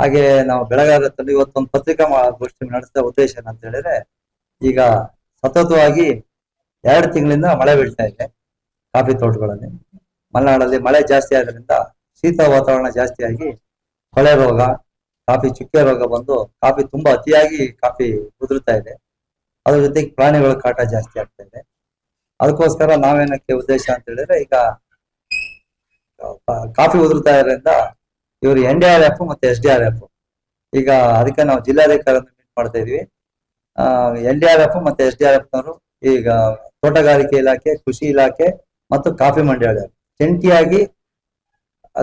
ಹಾಗೆ ನಾವು ಬೆಳಗಾವಿ ಇವತ್ತೊಂದು ಪತ್ರಿಕಾ ಗೋಷ್ಠಿ ನಡೆಸಿದ ಉದ್ದೇಶ ಏನಂತ ಹೇಳಿದ್ರೆ, ಈಗ ಸತತವಾಗಿ ಎರಡು ತಿಂಗಳಿಂದ ಮಳೆ ಬೀಳ್ತಾ ಇದೆ, ಕಾಫಿ ತೋಟಗಳಲ್ಲಿ. ಮಲೆನಾಡಲ್ಲಿ ಮಳೆ ಜಾಸ್ತಿ ಆದ್ರಿಂದ ಶೀತ ವಾತಾವರಣ ಜಾಸ್ತಿ ಆಗಿ ಕೊಳೆ ರೋಗ, ಕಾಫಿ ಚುಕ್ಕೆ ರೋಗ ಬಂದು ಕಾಫಿ ತುಂಬಾ ಅತಿಯಾಗಿ ಕಾಫಿ ಉದುರ್ತಾ ಇದೆ. ಅದ್ರ ಜೊತೆಗೆ ಪ್ರಾಣಿಗಳ ಕಾಟ ಜಾಸ್ತಿ ಆಗ್ತಾ ಇದೆ. ಅದಕ್ಕೋಸ್ಕರ ನಾವೇನಕ್ಕೆ ಉದ್ದೇಶ ಅಂತ ಹೇಳಿದ್ರೆ, ಈಗ ಕಾಫಿ ಉದುರ್ತಾ ಇರೋದ್ರಿಂದ ಇವರು ಎನ್ ಡಿ ಆರ್ ಎಫ್ ಮತ್ತೆ ಎಸ್ ಡಿ ಆರ್ ಎಫ್ ಈಗ ಅದಕ್ಕೆ ನಾವು ಜಿಲ್ಲಾಧಿಕಾರಿ ಮೀಟ್ ಮಾಡ್ತಾ ಇದೀವಿ. ಎನ್ ಡಿ ಆರ್ ಎಫ್ ಮತ್ತೆ ಎಸ್ ಡಿ ಆರ್ ಎಫ್ ನವರು ಈಗ ತೋಟಗಾರಿಕೆ ಇಲಾಖೆ, ಕೃಷಿ ಇಲಾಖೆ ಮತ್ತು ಕಾಫಿ ಮಂಡಳಿ ಜಂಟಿಯಾಗಿ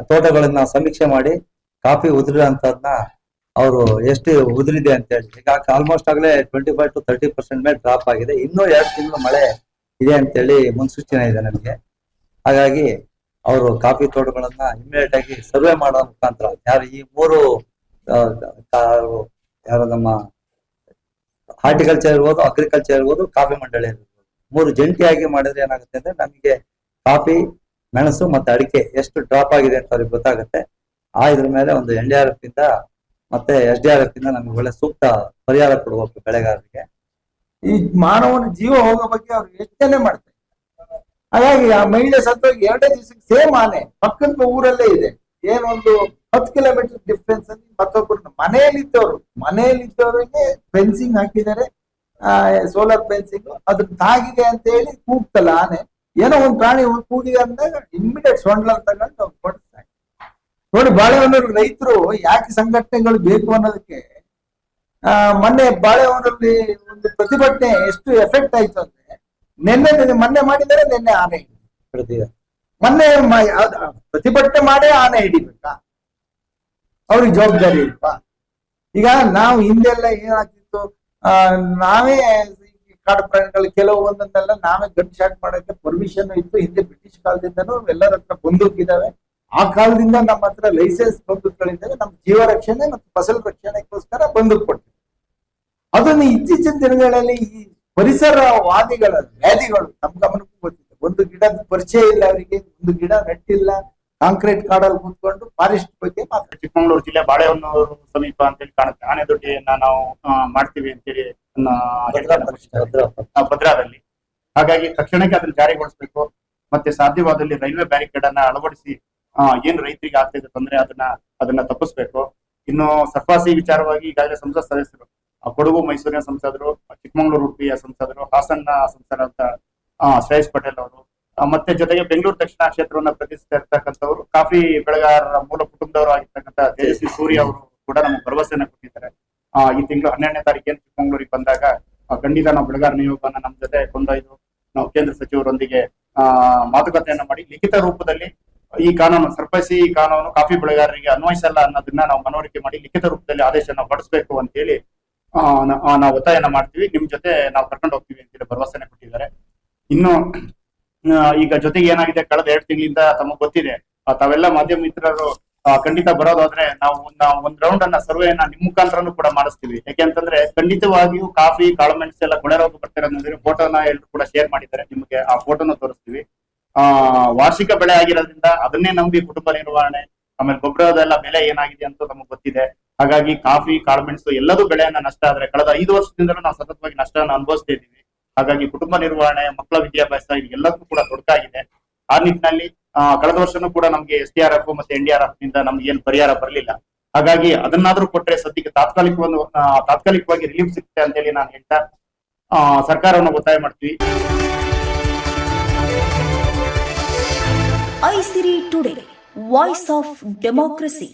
ತೋಟಗಳನ್ನ ಸಮೀಕ್ಷೆ ಮಾಡಿ ಕಾಫಿ ಉದುರಿರೋಂಥದ್ನ ಅವರು ಎಷ್ಟು ಉದುರಿದೆ ಅಂತ ಹೇಳಿ. ಈಗ ಆಲ್ಮೋಸ್ಟ್ ಆಗಲೇ twenty five to thirty percent ಮೇಲೆ ಡ್ರಾಪ್ ಆಗಿದೆ. ಇನ್ನೂ ಎರಡು ತಿಂಗಳು ಮಳೆ ಇದೆ ಅಂತೇಳಿ ಮುನ್ಸೂಚನೆ ಇದೆ ನಮಗೆ. ಹಾಗಾಗಿ ಅವರು ಕಾಫಿ ತೋಟಗಳನ್ನ ಇಮಿಡಿಯೇಟ್ ಆಗಿ ಸರ್ವೆ ಮಾಡೋ ಮುಖಾಂತರ ಯಾರು ಈ ಮೂರು ಯಾರು ನಮ್ಮ ಹಾರ್ಟಿಕಲ್ಚರ್ ಇರ್ಬೋದು ಅಗ್ರಿಕಲ್ಚರ್ ಇರ್ಬೋದು, ಕಾಫಿ ಮಂಡಳಿ ಇರ್ಬೋದು. ಮೂರು ಜಂಟಿಯಾಗಿ ಮಾಡಿದ್ರೆ ಏನಾಗುತ್ತೆ ಅಂದ್ರೆ ನಮಗೆ ಕಾಫಿ, ಮೆಣಸು ಮತ್ತೆ ಅಡಿಕೆ ಎಷ್ಟು ಡ್ರಾಪ್ ಆಗಿದೆ ಅಂತ ಅವ್ರಿಗೆ ಗೊತ್ತಾಗುತ್ತೆ. ಆ ಇದ್ರ ಮೇಲೆ ಒಂದು ಎನ್ ಡಿ ಆರ್ ಎಫ್ ಇಂದ ಮತ್ತೆ ಎಸ್ ಡಿ ಆರ್ ಎಫ್ ಇಂದ ನಮ್ಗೆ ಒಳ್ಳೆ ಸೂಕ್ತ ಪರಿಹಾರ ಕೊಡಬೇಕು ಬೆಳೆಗಾರರಿಗೆ. ಈ ಮಾನವನ ಜೀವ ಹೋಗೋ ಬಗ್ಗೆ ಅವ್ರು ಯೋಚನೆ ಮಾಡ್ತಾರೆ. ಹಾಗಾಗಿ ಆ ಮಹಿಳೆ ಸತ್ತೋಗಿ ಎರಡೇ ದಿವಸಕ್ಕೆ ಸೇಮ್ ಆನೆ ಪಕ್ಕದ ಊರಲ್ಲೇ ಇದೆ. ಏನೊಂದು ಹತ್ತು ಕಿಲೋಮೀಟರ್ ಡಿಫ್ರೆನ್ಸ್ ಅಲ್ಲಿ ಮತ್ತೊಬ್ಬರು ಮನೆಯಲ್ಲಿದ್ದವರು, ಮನೆಯಲ್ಲಿದ್ದವರಿಗೆ ಫೆನ್ಸಿಂಗ್ ಹಾಕಿದ್ದಾರೆ. ಸೋಲಾರ್ ಫೆನ್ಸಿಂಗ್ ಅದ್ರ ತಾಗಿದೆ ಅಂತ ಹೇಳಿ ಕೂಗ್ತಲ್ಲ ಆನೆ. ಏನೋ ಒಂದು ಪ್ರಾಣಿ ಕೂಗಿದೆ ಅಂದಾಗ ಇಮ್ಮಿಡಿಯೇಟ್ ಸೊಂಡ್ಲ ತಗೊಂಡು ಕೊಡ್ತಾರೆ ನೋಡಿ, ಬಾಳೆಹೊನ್ನೂರು ರೈತರು ಯಾಕೆ ಸಂಘಟನೆಗಳು ಬೇಕು ಅನ್ನೋದಕ್ಕೆ ಮೊನ್ನೆ ಬಾಳೆಹೊನ್ನೂರಲ್ಲಿ ಒಂದು ಪ್ರತಿಭಟನೆ ಎಷ್ಟು ಎಫೆಕ್ಟ್ ಆಯ್ತು ಅಂದ್ರೆ ನಿನ್ನೆ ಮೊನ್ನೆ ಮಾಡಿದರೆ ನಿನ್ನೆ ಆನೆ ಮೊನ್ನೆ ಪ್ರತಿಭಟನೆ ಮಾಡೇ ಆನೆ ಹಿಡಿಬೇಕ? ಅವ್ರಿಗೆ ಜವಾಬ್ದಾರಿ ಇಲ್ವಾ? ಈಗ ನಾವು ಹಿಂದೆಲ್ಲ ಏನಾಗ್ತಿತ್ತು ಆ ನಾವೇ ಕಾಡು ಪ್ರಾಣಿಗಳು ಕೆಲವು ಒಂದನ್ನೆಲ್ಲ ನಾವೇ ಗನ್ ಶಾಟ್ ಮಾಡೋಕೆ ಪರ್ಮಿಷನ್ ಇತ್ತು. ಹಿಂದೆ ಬ್ರಿಟಿಷ್ ಕಾಲದಿಂದನೂ ಎಲ್ಲರ ಹತ್ರ ಬಂದೂಕಿದಾವೆ ಆ ಕಾಲದಿಂದ ನಮ್ಮ ಹತ್ರ ಲೈಸೆನ್ಸ್ ಬಂದೂಕ್ಗಳಿದ್ದಾವೆ. ನಮ್ಮ ಜೀವ ರಕ್ಷಣೆ ಮತ್ತು ಫಸಲ್ ರಕ್ಷಣೆಗೋಸ್ಕರ ಬಂದೂಕ್ ಕೊಡ್ತೀವಿ ಅದನ್ನು ಇತ್ತೀಚಿನ ದಿನಗಳಲ್ಲಿ ಈ ಪರಿಸರವಾದಿಗಳ ವ್ಯಾಧಿಗಳು ನಮ್ಮ ಗಮನಕ್ಕೂ ಗೊತ್ತಿದೆ ಒಂದು ಗಿಡದ ಪರಿಚಯ ಇಲ್ಲ ಅವರಿಗೆ ಒಂದು ಗಿಡ ನೆಟ್ಟಿಲ್ಲ ಕಾಂಕ್ರೀಟ್ ಕಾಡಲ್ಲಿ ಕೂತ್ಕೊಂಡು ಫಾರೆಸ್ಟ್ ಬಗ್ಗೆ ಮಾತಾಡ್ತಾರೆ. ಚಿಕ್ಕಮಗಳೂರು ಜಿಲ್ಲೆ ಬಾಳೆಹೊನ್ನೂರು ಸಮೀಪ ಅಂತೇಳಿ ಕಾಣುತ್ತೆ. ಆನೆ ದೊಡ್ಡಿಯನ್ನ ನಾವು ಮಾಡ್ತೀವಿ ಅಂತ ಹೇಳಿ ಭದ್ರಾದಲ್ಲಿ. ಹಾಗಾಗಿ ತಕ್ಷಣಕ್ಕೆ ಅದನ್ನ ಜಾರಿಗೊಳಿಸಬೇಕು. ಮತ್ತೆ ಸಾಧ್ಯವಾದಲ್ಲಿ ರೈಲ್ವೆ ಬ್ಯಾರಿಕೇಡ್ ಅನ್ನ ಅಳವಡಿಸಿ ಏನ್ ರೈತರಿಗೆ ಆಗ್ತಿದೆ ತೊಂದರೆ ಅದನ್ನ ಅದನ್ನ ತಪ್ಪಿಸ್ಬೇಕು. ಇನ್ನು ಸರ್ಫಾಸಿ ವಿಚಾರವಾಗಿ ಈಗಾಗಲೇ ಸಂಸತ್ ಸದಸ್ಯರು ಕೊಡಗು ಮೈಸೂರಿನ ಸಂಸದರು ಚಿಕ್ಕಮಗಳೂರು ಉಡುಪಿಯ ಸಂಸದರು ಹಾಸನ್ನ ಸಂಸದ ಶ್ರೇಯಸ್ ಪಟೇಲ್ ಅವರು ಮತ್ತೆ ಜೊತೆಗೆ ಬೆಂಗಳೂರು ದಕ್ಷಿಣ ಕ್ಷೇತ್ರವನ್ನ ಪ್ರತಿಷ್ಠಿಸ್ತಾ ಇರ್ತಕ್ಕಂಥವ್ರು ಕಾಫಿ ಬೆಳೆಗಾರರ ಮೂಲ ಕುಟುಂಬದವರು ಆಗಿರ್ತಕ್ಕಂಥ ತೇಜಸ್ವಿ ಸೂರ್ಯ ಅವರು ಕೂಡ ನಮ್ಗೆ ಭರವಸೆಯನ್ನ ಕೊಟ್ಟಿದ್ದಾರೆ. ಈ ತಿಂಗಳು ಹನ್ನೆರಡನೇ ತಾರೀಕೇನು ಚಿಕ್ಕಮಗಳೂರಿಗೆ ಬಂದಾಗ ಖಂಡಿತ ನಾವು ಬೆಳೆಗಾರ ನಿಯೋಗವನ್ನ ನಮ್ಮ ಜೊತೆ ಕೊಂಡೊಯ್ದು ನಾವು ಕೇಂದ್ರ ಸಚಿವರೊಂದಿಗೆ ಮಾತುಕತೆಯನ್ನ ಮಾಡಿ ಲಿಖಿತ ರೂಪದಲ್ಲಿ ಈ ಕಾನೂನು ಸರ್ಪಸಿ ಕಾನೂನು ಕಾಫಿ ಬೆಳೆಗಾರರಿಗೆ ಅನ್ವಯಿಸಲ್ಲ ಅನ್ನೋದನ್ನ ನಾವು ಮನವರಿಕೆ ಮಾಡಿ ಲಿಖಿತ ರೂಪದಲ್ಲಿ ಆದೇಶನ ಹೊರಡಿಸಬೇಕು ಅಂತೇಳಿ ಆ, ನ- ಆ, ನಾವು ಒತ್ತಾಯನ ಮಾಡ್ತೀವಿ. ನಿಮ್ ಜೊತೆ ನಾವು ಕರ್ಕೊಂಡು ಹೋಗ್ತೀವಿ ಅಂತೇಳಿ ಭರವಸೆನ ಕೊಟ್ಟಿದ್ದಾರೆ. ಇನ್ನು ಈಗ ಜೊತೆಗೆ ಏನಾಗಿದೆ? ಕಳೆದ ಎರಡು ತಿಂಗಳಿಂದ ತಮಗೆ ಗೊತ್ತಿದೆ. ತಾವೆಲ್ಲ ಮಾಧ್ಯಮ ಮಿತ್ರರು ಖಂಡಿತ ಬರೋದಾದ್ರೆ ನಾವು ಒಂದ್- ಒಂದ್ ರೌಂಡ್ ಅನ್ನ ಸರ್ವೆಯನ್ನ ನಿಮ್ ಮುಖಾಂತರನು ಕೂಡ ಮಾಡಿಸ್ತೀವಿ. ಯಾಕೆಂತಂದ್ರೆ ಖಂಡಿತವಾಗಿಯೂ ಕಾಫಿ ಕಾಳುಮೆಣಸು ಎಲ್ಲ ಕೊಳೆ ರೋಗ ಬರ್ತಿರೋದ್ರೆ ಫೋಟೋನ ಎಲ್ಲರೂ ಕೂಡ ಶೇರ್ ಮಾಡಿದ್ದಾರೆ. ನಿಮಗೆ ಆ ಫೋಟೋನ ತೋರಿಸ್ತೀವಿ. ಆ, ವಾರ್ಷಿಕ ಬೆಳೆ ಆಗಿರೋದ್ರಿಂದ ಅದನ್ನೇ ನಂಬಿ ಕುಟುಂಬ ನಿರ್ವಹಣೆ ಆಮೇಲೆ ಗೊಬ್ಬರದೆಲ್ಲ ಬೆಲೆ ಏನಾಗಿದೆ ಅಂತ ನಮಗೆ ಗೊತ್ತಿದೆ. ಹಾಗಾಗಿ ಕಾಫಿ ಕಾಳುಮೆಣಸು ಎಲ್ಲದೂ ಬೆಳೆಯನ್ನ ನಷ್ಟ ಆದ್ರೆ ಕಳೆದ ಐದು ವರ್ಷದಿಂದಲೂ ನಾವು ಸತತವಾಗಿ ನಷ್ಟವನ್ನು ಅನುಭವಿಸ್ತಾ ಇದ್ದೀವಿ. ಹಾಗಾಗಿ ಕುಟುಂಬ ನಿರ್ವಹಣೆ, ಮಕ್ಕಳ ವಿದ್ಯಾಭ್ಯಾಸ ಇದು ಎಲ್ಲದಕ್ಕೂ ಕೂಡ ತೊಡಕಾಗಿದೆ ಆ ನಿಟ್ಟಿನಲ್ಲಿ ಕಳೆದ ವರ್ಷನೂ ಕೂಡ ನಮ್ಗೆ ಎಸ್ ಡಿ ಆರ್ ಎಫ್ ಮತ್ತೆ ಎನ್ ಡಿ ಆರ್ ಎಫ್ನಿಂದ ನಮ್ಗೆ ಏನು ಪರಿಹಾರ ಬರಲಿಲ್ಲ. ಹಾಗಾಗಿ ಅದನ್ನಾದ್ರೂ ಕೊಟ್ರೆ ಸದ್ಯಕ್ಕೆ ತಾತ್ಕಾಲಿಕ ಒಂದು ತಾತ್ಕಾಲಿಕವಾಗಿ ರಿಲೀಫ್ ಸಿಗುತ್ತೆ ಅಂತೇಳಿ ನಾನು ಹೇಳ್ತಾ ಸರ್ಕಾರವನ್ನು ಒತ್ತಾಯ ಮಾಡ್ತೀವಿ. Aisiri today. Voice of democracy